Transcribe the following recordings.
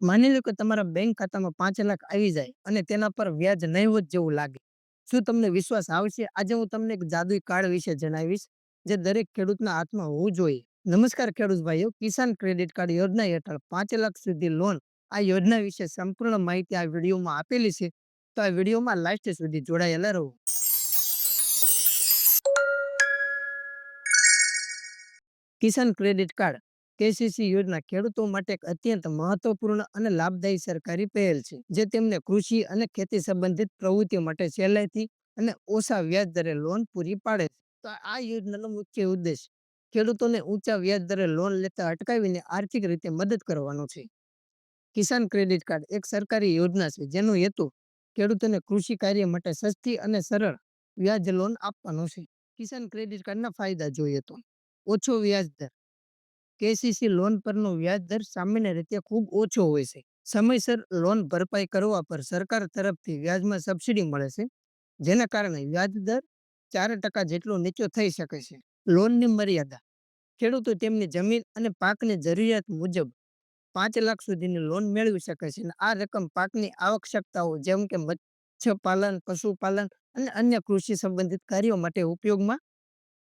માની લો કે તમારા બેંક ખાતામાં પાંચ લાખ આવી જાય અને તેના પર વ્યાજ નહીવત જેવું લાગે. શું તમને વિશ્વાસ આવશે? આજે હું તમને એક જાદુઈ કાર્ડ વિશે જણાવીશ, જે દરેક ખેડૂતના હાથમાં હોવું જોઈએ. નમસ્કાર ખેડૂત ભાઈઓ, કિસાન ક્રેડિટ કાર્ડ યોજના હેઠળ પાંચ લાખ સુધી લોન આ યોજના વિશે સંપૂર્ણ માહિતી આ વિડીયોમાં આપેલી છે. તો આ વિડીયોમાં લાસ્ટ સુધી જોડાયેલા રહો. કિસાન ક્રેડિટ કાર્ડ કેસીસી યોજના ખેડૂતો માટે એક અત્યંત મહત્વપૂર્ણ અને લાભદાયી સરકારી પહેલ છે, જે તેમને કૃષિ અને ખેતી સંબંધિત પ્રવૃત્તિઓ માટે સહેલાઈથી અને ઓછા વ્યાજ દરે લોન પૂરી પાડે છે. તો આ યોજનાનો મુખ્ય ઉદ્દેશ ખેડૂતોને ઊંચા વ્યાજ દરે લોન લેતા અટકાવીને આર્થિક રીતે મદદ કરવાનો છે. કિસાન ક્રેડિટ કાર્ડ એક સરકારી યોજના છે, જેનો હેતુ ખેડૂતોને કૃષિ કાર્ય માટે સસ્તી અને સરળ વ્યાજ લોન આપવાનો છે. કિસાન ક્રેડિટ કાર્ડના ફાયદા જોઈએ તો, ઓછો વ્યાજ દર કેસીસી લોન પરનો વ્યાજ દર સામાન્ય રીતે ખૂબ ઓછો હોય છે. સમયસર લોન ભરપાઈ કરવા પર સરકાર તરફથી વ્યાજમાં સબસિડી મળે છે, જેના કારણે વ્યાજ દર ચાર ટકા જેટલો નીચો થઈ શકે છે. લોનની મર્યાદા. ખેડૂતો તેમની જમીન અને પાકની જરૂરિયાત મુજબ પાંચ લાખ સુધીની લોન મેળવી શકે છે અને આ રકમ પાકની આવશ્યકતાઓ જેમ કે મત્સ્યપાલન, પશુપાલન અને અન્ય કૃષિ સંબંધિત કાર્યો માટે ઉપયોગમાં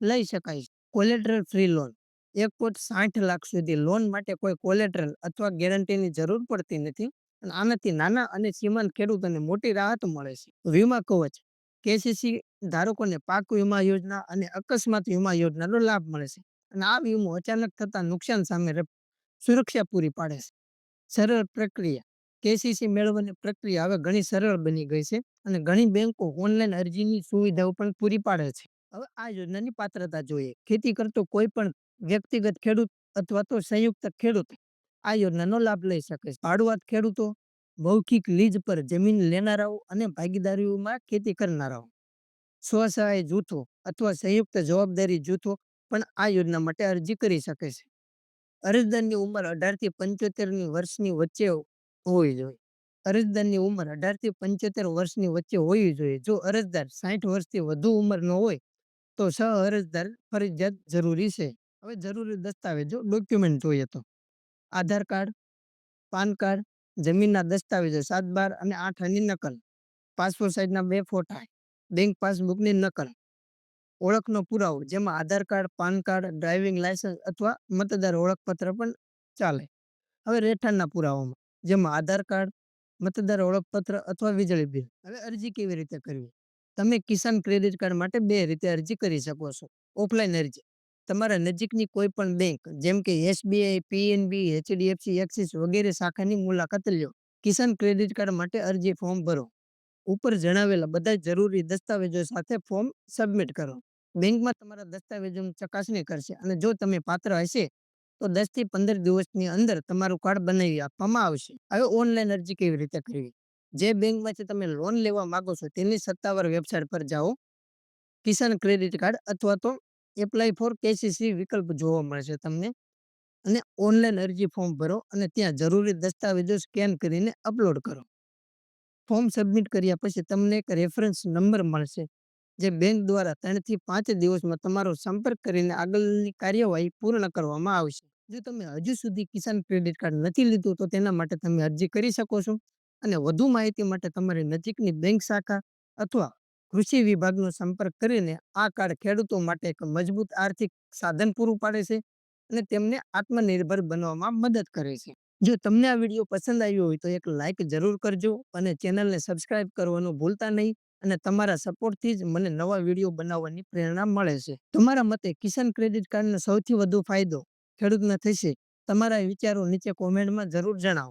લઈ શકાય છે. Collateral free loan. એક કોટ સાઠ લાખ સુધી લોન માટે કોઈ કોલેટરલ અથવા ગેરંટીની જરૂર પડતી નથી અને આનાથી નાના અને સીમાંત ખેડૂતોને મોટી રાહત મળે છે. વીમા કવચ, કેસીસી ધારકોને પાક વીમા યોજના અને અકસ્માત વીમા યોજનાનો લાભ મળે છે અને આ વીમો અચાનક થતા નુકસાન સામે સુરક્ષા પૂરી પાડે છે. સરળ પ્રક્રિયા, કેસીસી મેળવવાની પ્રક્રિયા હવે ઘણી સરળ બની ગઈ છે અને ઘણી બેંકો ઓનલાઈન અરજીની સુવિધાઓ પણ પૂરી પાડે છે. હવે આ યોજનાની પાત્રતા જોઈએ. ખેતી કરતો કોઈ પણ વ્યક્તિગત ખેડૂત અથવા તો સંયુક્ત ખેડૂત આ યોજનાનો લાભ લઈ શકે છે. ભાડુઆત ખેડૂતો મૌખિક લીજ પર જમીન લેનારાઓ અને ભાગીદારીઓમાં ખેતી કરનારાઓ. સ્વસહાય જૂથો અથવા સંયુક્ત જવાબદારી જૂથો પણ આ યોજના માટે અરજી કરી શકે છે. અરજદારની ઉંમર અઢારથી પંચોતેરની વર્ષની વચ્ચે હોવી જોઈએ. અરજદારની ઉંમર અઢારથી પંચોતેર વર્ષની વચ્ચે હોવી જોઈએ. જો અરજદાર સાઠ વર્ષથી વધુ ઉંમરનો હોય તો સહ અરજદાર ફરજિયાત જરૂરી છે. હવે જરૂરી દસ્તાવેજો ડોક્યુમેન્ટ જોઈએ તો. આધાર કાર્ડ, પાન કાર્ડ, જમીનના દસ્તાવેજો સાત બાર અને આઠની નકલ, પાસપોર્ટ સાઇઝના બે ફોટા, બેંક પાસબુકની નકલ, ઓળખનો પુરાવો, જેમાં Aadhaar card, PAN card, driving licence અથવા મતદાર ઓળખપત્ર પણ ચાલે. હવે રહેઠાણના પુરાવામાં, જેમાં આધાર કાર્ડ, મતદાર ઓળખપત્ર અથવા વીજળી બિલ. હવે અરજી કેવી રીતે કરવી? તમે કિસાન ક્રેડિટ કાર્ડ માટે બે રીતે અરજી કરી શકો છો. ઓફલાઈન અરજી. તમારા નજીકની કોઈ પણ બેંક, જેમ કે એસબીઆઈ, પીએનબી, એચડીએફસી, એક્સિસ વગેરે શાખાની મુલાકાત લ્યો કિસાન ક્રેડિટ કાર્ડ માટે અરજી ફોર્મ ભરો. ઉપર જણાવેલા બધા જરૂરી દસ્તાવેજો સાથે ફોર્મ સબમિટ કરો. બેંકમાં તમારા દસ્તાવેજોની ચકાસણી કરશે અને જો તમે પાત્ર હશે, તો દસથી પંદર દિવસની અંદર તમારું કાર્ડ બનાવી આપવામાં આવશે. હવે ઓનલાઈન અરજી કેવી રીતે કરવી? જે બેંકમાંથી તમે લોન લેવા માંગો છો, તેની સત્તાવાર વેબસાઇટ પર જાઓ. કિસાન ક્રેડિટ કાર્ડ અથવા તો એપ્લાય ફોર કેસીસી વિકલ્પ જોવા મળશે તમને. અને ઓનલાઈન અરજી ફોર્મ ભરો અને ત્યાં જરૂરી દસ્તાવેજો સ્કેન કરીને અપલોડ કરો. ફોર્મ સબમિટ કર્યા પછી તમને એક રેફરન્સ નંબર મળશે, જે બેંક દ્વારા ત્રણથી પાંચ દિવસમાં તમારો સંપર્ક કરીને આગળની કાર્યવાહી પૂર્ણ કરવામાં આવશે. જો તમે હજુ સુધી કિસાન ક્રેડિટ કાર્ડ નથી લીધું, તો તેના માટે તમે અરજી કરી શકો છો. અને વધુ માહિતી માટે તમારી નજીકની બેંક શાખા અથવા કૃષિ વિભાગનો સંપર્ક કરીને આ કાર્ડ ખેડૂતો માટે એક મજબૂત આર્થિક સાધન પૂરું પાડે છે અને તેમને આત્મનિર્ભર બનવામાં મદદ કરે છે. જો તમને આ વીડિયો પસંદ આવ્યો હોય તો એક લાઇક જરૂર કરજો અને ચેનલને સબસ્ક્રાઇબ કરવાનું ભૂલતા નહીં અને તમારા સપોર્ટથી જ મને નવા વીડિયો બનાવવાની પ્રેરણા મળે છે. તમારા મતે કિસાન ક્રેડિટ કાર્ડનો સૌથી વધુ ફાયદો ખેડૂતને થશે? તમારા વિચારો નીચે કોમેન્ટમાં જરૂર જણાવો.